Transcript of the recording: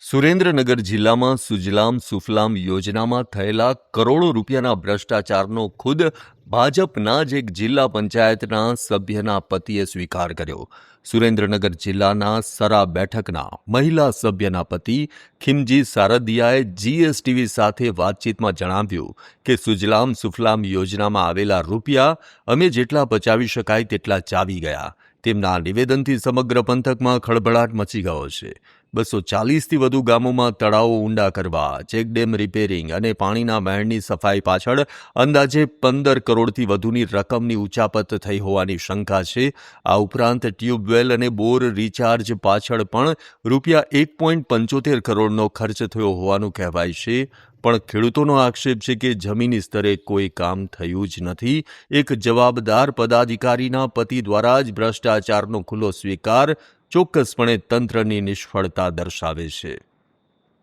સુરેન્દ્રનગર જિલ્લામાં સુજલામ સુફલામ યોજનામાં થયેલા કરોડો રૂપિયાના ભ્રષ્ટાચારનો ખુદ ભાજપના જ એક જિલ્લા પંચાયતના સભ્યના પતિએ સ્વીકાર કર્યો. સુરેન્દ્રનગર જિલ્લાના સરા બેઠકના મહિલા સભ્યના પતિ ખિમજી સારદિયાએ જીએસટીવી સાથે વાતચીતમાં જણાવ્યું કે સુજલામ સુફલામ યોજનામાં આવેલા રૂપિયા અમે જેટલા બચાવી શકાય તેટલા ચાવી ગયા. તેમના નિવેદનથી સમગ્ર પંથકમાં ખળભળાટ મચી ગયો છે. બસો ચાલીસથી વધુ ગામોમાં તળાવો ઊંડા કરવા, ચેકડેમ રિપેરિંગ અને પાણીના વહેણની સફાઈ પાછળ અંદાજે પંદર કરોડથી વધુની રકમની ઉચાપત થઈ હોવાની શંકા છે. આ ઉપરાંત ટ્યુબવેલ અને બોર રિચાર્જ પાછળ પણ રૂપિયા એક પોઈન્ટ પંચોતેર કરોડનો ખર્ચ થયો હોવાનું કહેવાય છે. પણ ખેડૂતોનો આક્ષેપ છે કે જમીની સ્તરે કોઈ કામ થયું જ નથી. એક જવાબદાર પદાધિકારીના પતિ દ્વારા જ ભ્રષ્ટાચારનો ખુલ્લો સ્વીકાર ચોક્કસપણે તંત્રની નિષ્ફળતા દર્શાવે છે.